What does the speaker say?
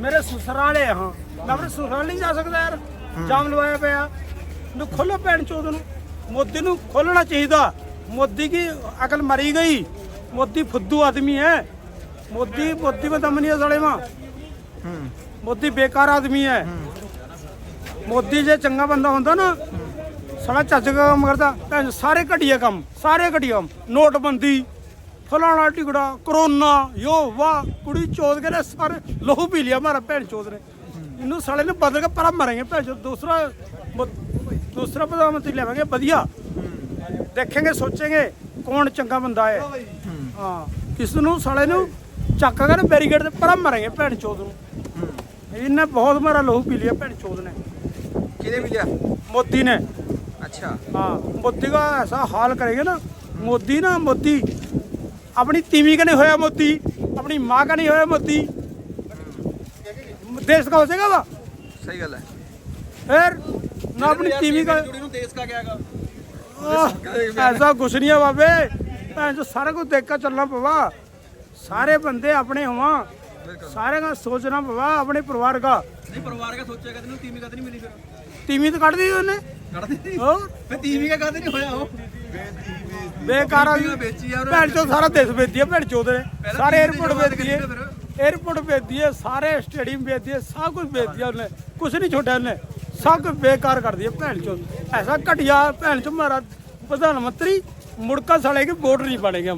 ਮੇਰੇ ਸੁਸਰਾਲੇ ਹਾਂ। ਮੈਂ ਆਪਣੇ ਸੁਸਰਾਲ ਨਹੀਂ ਜਾ ਸਕਦਾ ਯਾਰ। ਜਾਮ ਲਵਾਇਆ ਪਿਆ। ਨੂੰ ਖੋਲੋ ਭੈਣ ਚੋਦ ਨੂੰ। ਮੋਦੀ ਨੂੰ ਖੋਲਣਾ ਚਾਹੀਦਾ। ਮੋਦੀ ਕੀ ਅਕਲ ਮਰੀ ਗਈ? ਮੋਦੀ ਫੁੱਦੂ ਆਦਮੀ ਹੈ। ਮੋਦੀ ਮੋਦੀ ਮੈਂ ਦਮ ਨਹੀਂ ਸਾਲੇ ਮਾਂ ਮੋਦੀ ਬੇਕਾਰ ਆਦਮੀ ਹੈ। ਮੋਦੀ ਜੇ ਚੰਗਾ ਬੰਦਾ ਹੁੰਦਾ ਨਾ ਸਾਲਾ ਚੱਜ ਕੰਮ ਕਰਦਾ। ਸਾਰੇ ਘਟੀਆ ਕੰਮ ਸਾਰੇ ਘਟੀਆ ਕੰਮ। ਨੋਟਬੰਦੀ। ਫਲਾਣਾ ਟਿਕੜਾ ਕਰੋਨਾ ਯੋ ਵਾਹ ਕੁੜੀ ਚੋਦ ਕੇ ਨੇ ਸਾਰੇ ਲਹੂ ਪੀ ਲਿਆ ਮਾਰਾ ਭੈਣ ਚੋਦ ਨੇ ਇਹਨੂੰ ਸਾਲੇ ਨੂੰ ਬਦਲ ਕੇ ਪਰਾਂ ਮਰਾਂਗੇ ਭੈਣ ਚੋਦ ਦੂਸਰਾ ਮ- ਦੂਸਰਾ ਪ੍ਰਧਾਨ ਮੰਤਰੀ ਲਿਆਵਾਂਗੇ ਵਧੀਆ ਦੇਖਾਂਗੇ ਸੋਚਾਂਗੇ ਕੌਣ ਚੰਗਾ ਬੰਦਾ ਹੈ ਹਾਂ ਕਿਸ ਨੂੰ ਸਾਲੇ ਨੂੰ ਚੱਕ ਕੇ ਬੈਰੀਗੇਡ ਤੇ ਪਰਾਂ ਮਰਾਂਗੇ ਭੈਣ ਚੋਦ ਨੂੰ ਇਹਨੇ ਬਹੁਤ ਮਾਰਾ ਲਹੂ ਪੀ ਲਿਆ ਭੈਣ ਚੋਦ ਨੇ ਕਿਹਨੇ ਮਿਲਿਆ ਮੋਦੀ ਨੇ ਅੱਛਾ हाँ मोदी का ऐसा हाल करेंगे ना मोदी ना मोदी ਆਪਣੀ ਤੀਵੀ ਕਨੇ ਹੋਇਆ ਮੋਤੀ ਆਪਣੀ ਮਾਂ ਕਨੇ ਹੋਇਆ ਮੋਤੀ। ਦੇਸ਼ ਦਾ ਹੋ ਜਾਏਗਾ ਵਾ? ਸਹੀ ਗੱਲ ਹੈ। ਫਿਰ ਨਾ ਆਪਣੀ ਤੀਵੀਂ ਕਾ ਜੁੜੀ ਨੂੰ ਦੇਸ਼ ਦਾ ਕਿਹਾਗਾ ਐਸਾ ਕੁਛ ਨਹੀਂ ਆ ਬਾਬੇ। ਭੈਣ ਚੋ ਸਾਰਾ ਕੁਝ ਦੇਖ ਕੇ ਚੱਲਣਾ ਪਵਾ ਸਾਰੇ ਬੰਦੇ ਆਪਣੇ ਹੋਵਾਂ। ਸਾਰੇ ਦਾ ਸੋਚਣਾ ਪਵਾ ਆਪਣੇ ਪਰਿਵਾਰ ਦਾ। ਨਹੀਂ ਪਰਿਵਾਰ ਦਾ ਸੋਚਿਆ ਕਦੇ ਨੂੰ ਤੀਵੀਂ ਕਦ ਨਹੀਂ ਮਿਲੀ ਫਿਰ। ਤੀਵੀਂ ਤਾਂ ਕੱਢ ਦੀ ਉਹਨੇ। ਕੱਢਦੇ ਹੋਰ ਫੇ ਤੀਵੀ ਕਾ ਕਾਦੇ ਨਹੀਂ ਸਾਰੇ ਸਟੇਡੀਅਮ ਵੇਚਦੀ ਆ ਸਭ ਕੁਝ ਵੇਚਦੀ ਆ ਉਹਨੇ। ਕੁਝ ਨਹੀਂ ਛੋੜਿਆ ਸਭ ਕੁਝ ਬੇਕਾਰ ਕਰਦੀ ਆ ਭੈਣ ਚੋ ਐਸਾ ਘਟਿਆ ਭੈਣ ਚੋ ਮਾਰਾ ਪ੍ਰਧਾਨ ਮੰਤਰੀ ਮੁੜਕਾ ਸਾਲੇ ਕੇ ਵੋਟ ਨਹੀਂ ਪਾਣੇਗੇ